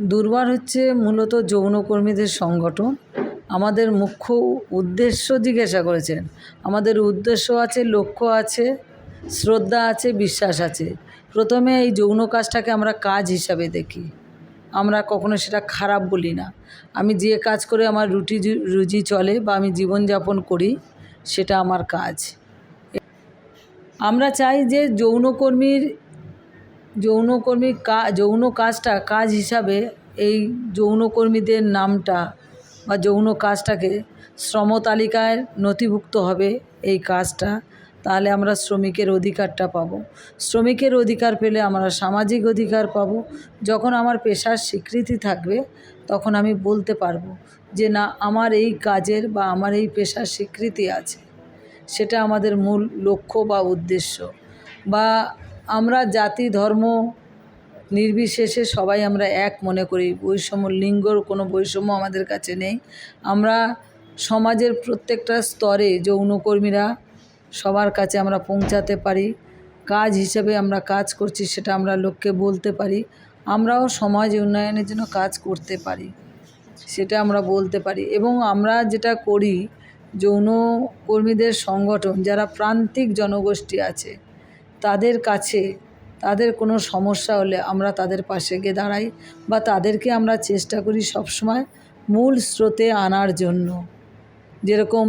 দুর্বার হচ্ছে মূলত যৌনকর্মীদের সংগঠন। আমাদের মুখ্য উদ্দেশ্য জিজ্ঞাসা করেছেন। আমাদের উদ্দেশ্য আছে, লক্ষ্য আছে, শ্রদ্ধা আছে, বিশ্বাস আছে। প্রথমে এই যৌন কাজটাকে আমরা কাজ হিসাবে দেখি। আমরা কখনো সেটা খারাপ বলি না। আমি যে কাজ করে আমার রুটি রুজি চলে বা আমি জীবনযাপন করি, সেটা আমার কাজ। আমরা চাই যে যৌনকর্মীর যৌনকর্মী যৌন কাজটা, কাজ হিসাবে এই যৌনকর্মীদের নামটা বা যৌন কাজটাকে শ্রম তালিকায় নথিভুক্ত হবে এই কাজটা, তাহলে আমরা শ্রমিকের অধিকারটা পাবো। শ্রমিকের অধিকার পেলে আমরা সামাজিক অধিকার পাবো। যখন আমার পেশার স্বীকৃতি থাকবে, তখন আমি বলতে পারব যে না, আমার এই কাজের বা আমার এই পেশার স্বীকৃতি আছে। সেটা আমাদের মূল লক্ষ্য বা উদ্দেশ্য। বা আমরা জাতি, ধর্ম নির্বিশেষে সবাই আমরা এক মনে করি। বৈষম্য, লিঙ্গর কোনো বৈষম্য আমাদের কাছে নেই। আমরা সমাজের প্রত্যেকটা স্তরে যৌনকর্মীরা সবার কাছে আমরা পৌঁছাতে পারি। কাজ হিসেবে আমরা কাজ করছি সেটা আমরা লোককে বলতে পারি। আমরাও সমাজ উন্নয়নের জন্য কাজ করতে পারি, সেটা আমরা বলতে পারি। এবং আমরা যেটা করি, যৌনকর্মীদের সংগঠন, যারা প্রান্তিক জনগোষ্ঠী আছে তাদের কাছে তাদের কোনো সমস্যা হলে আমরা তাদের পাশে গিয়ে দাঁড়াই বা তাদেরকে আমরা চেষ্টা করি সবসময় মূল স্রোতে আনার জন্য। যেরকম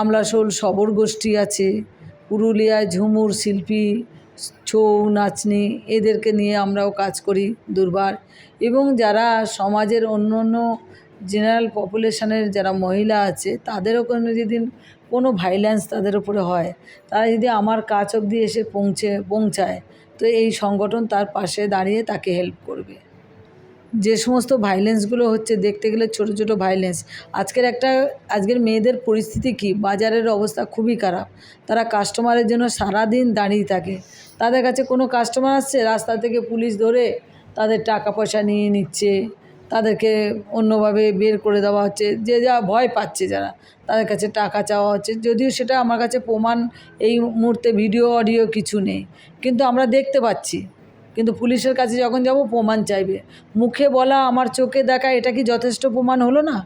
আমলাশোল সবর গোষ্ঠী আছে, পুরুলিয়ায় ঝুমুর শিল্পী, ছৌ, নাচনি, এদেরকে নিয়ে আমরাও কাজ করি দুর্বার। এবং যারা সমাজের অন্য অন্য জেনারেল পপুলেশনের যারা মহিলা আছে, তাদেরও কোনো যদি কোনো ভাইলেন্স তাদের ওপরে হয়। তারা যদি আমার কাছ অবধি এসে পৌঁছে, পৌঁছায়, তো এই সংগঠন তার পাশে দাঁড়িয়ে তাকে হেল্প করবে। যে সমস্ত ভাইলেন্সগুলো হচ্ছে, দেখতে গেলে ছোটো ছোটো ভাইলেন্স আজকের একটা, আজকের মেয়েদের পরিস্থিতি কি? বাজারের অবস্থা খুবই খারাপ। তারা কাস্টমারের জন্য সারাদিন দাঁড়িয়ে থাকে। তাদের কাছে কোনো কাস্টমার আসছে, রাস্তা থেকে পুলিশ ধরে তাদের টাকা পয়সা নিয়ে নিচ্ছে। তাদেরকে অন্যভাবে বের করে দেওয়া হচ্ছে। যে যা ভয় পাচ্ছে যারা, তাদের কাছে টাকা চাওয়া হচ্ছে। যদিও সেটা আমার কাছে প্রমাণ, এই মুহূর্তে ভিডিও, অডিও কিছু নেই। কিন্তু আমরা দেখতে পাচ্ছি। কিন্তু পুলিশের কাছে যখন যাব, প্রমাণ চাইবে। মুখে বলা, আমার চোখে দেখা, এটা কি যথেষ্ট প্রমাণ হলো না?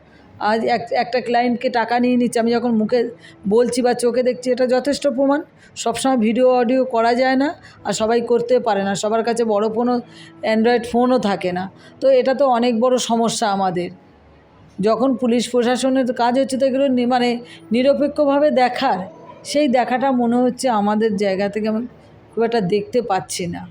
আজ এক, একটা ক্লায়েন্টকে টাকা নিয়ে নিচ্ছে। আমি যখন মুখে বলছি বা চোখে দেখছি, এটা যথেষ্ট প্রমাণ। সবসময় ভিডিও অডিও করা যায় না আর সবাই করতে পারে না। সবার কাছে বড় ফোনও অ্যান্ড্রয়েড ফোনও থাকে না। তো এটা তো অনেক বড় সমস্যা আমাদের। যখন পুলিশ প্রশাসনের কাজ হচ্ছে, তো এগুলো মানে নিরপেক্ষভাবে দেখার। সেই দেখাটা মনে হচ্ছে আমাদের জায়গা থেকে আমি খুব একটা দেখতে পাচ্ছি না।